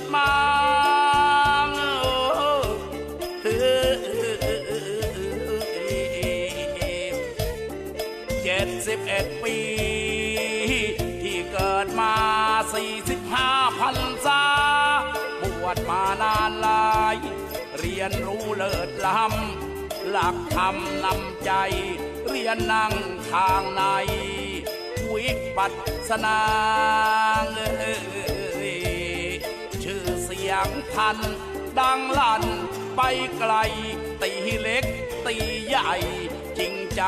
ดมาเจ็ดสิบเอ็ดปี ที่เกิดมาสี่สิบห้าพันษาบวชมานานหลาย เรียนรู้เลิศล้ำหลักธรรมนำใจ เรียนนั่งทางในวิปัสสนาเอ่ยชื่อเสีย งพัน ดังลั่นไปไกล ตีเล็กตีใหญ่ จริงใจ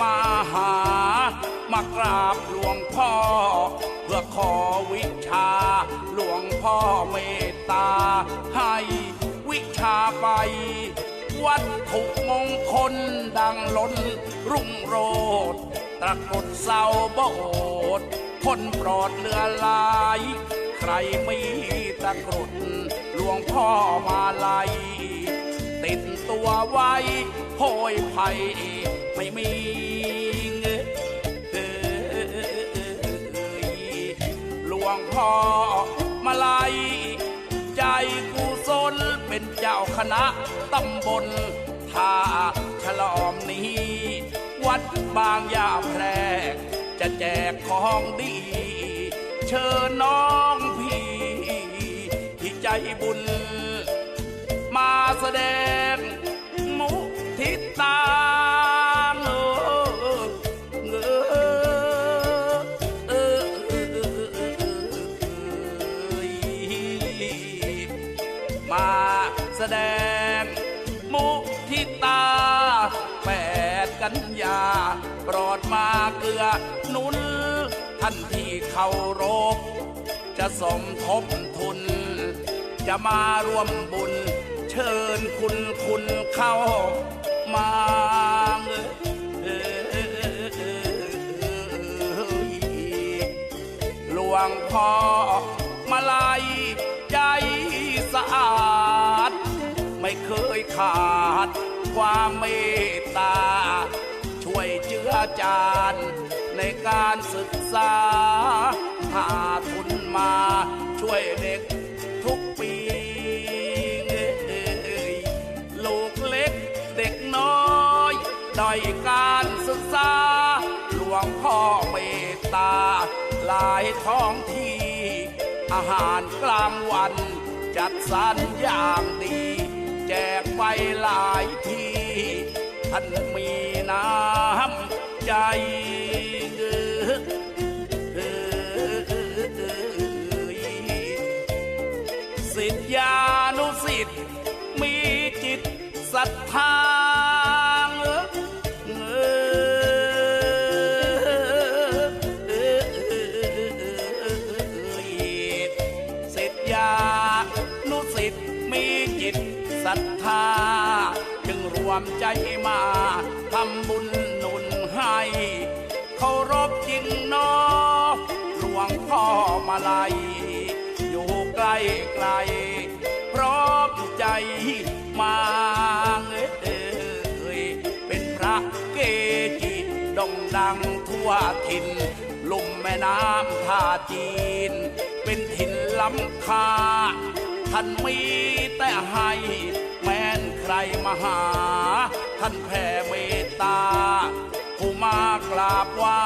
มาหา มากราบหลวงพ่อ เพื่อขอวิชา หลวงพ่อเมตตา ให้วิชาไป วัตถุมงคลดังล้นรุ่งโรดตะกรุดเสาโบสถ์คนโปรดเรือหลาย ใครไมีตะกรุด ลวงพ่อมาลัย ติดตัวไว้โพยภัยไม่มีเงหลวงพ่อมาลัย ใจกุศลเป็นเจ้าคณะตำบลท่าฉลอมนี้ วัดบางยาแพรกจะแจกของดี เชิญน้องพี่ บุญ มาแสดงมุทิตาเออเออเออมาแสดงมุทิตาแปดกันยาโปรดมาเกลือนุนท่านที่เคารพจะสมทบทุน จะมาร่วมบุญ เชิญคุณคุณเข้ามาเอยหลวงพ่อมาลายใจสะอาด ไม่เคยขาดความเมตตา ช่วยเจือจานในการศึกษาหาทุ ด้อยการศึกษา หลวงพ่อเมตตา หลายท้องที่ อาหารกลางวัน จัดสรรอย่างดี แจกไปหลายที่ ท่านมีน้ำใจสิทธยานุสิทธิ์มีจิตศรัทธา ศรัทธา จึงรวมใจมาทำบุญหนุนให้เคารพจริงนอหลวงพ่อมาลัย อยู่ใกล้ไกล พร้อมใจมาเอ่ยเป็นพระเกจิดงดังทั่วถิ่นลุ่มแม่น้ำท่าจีน เป็นถิ่นล้ำค่า ท่านมีแต่ให้แม้นใครมาหา ท่านแผ่เมตตา ผู้มากราบไหว้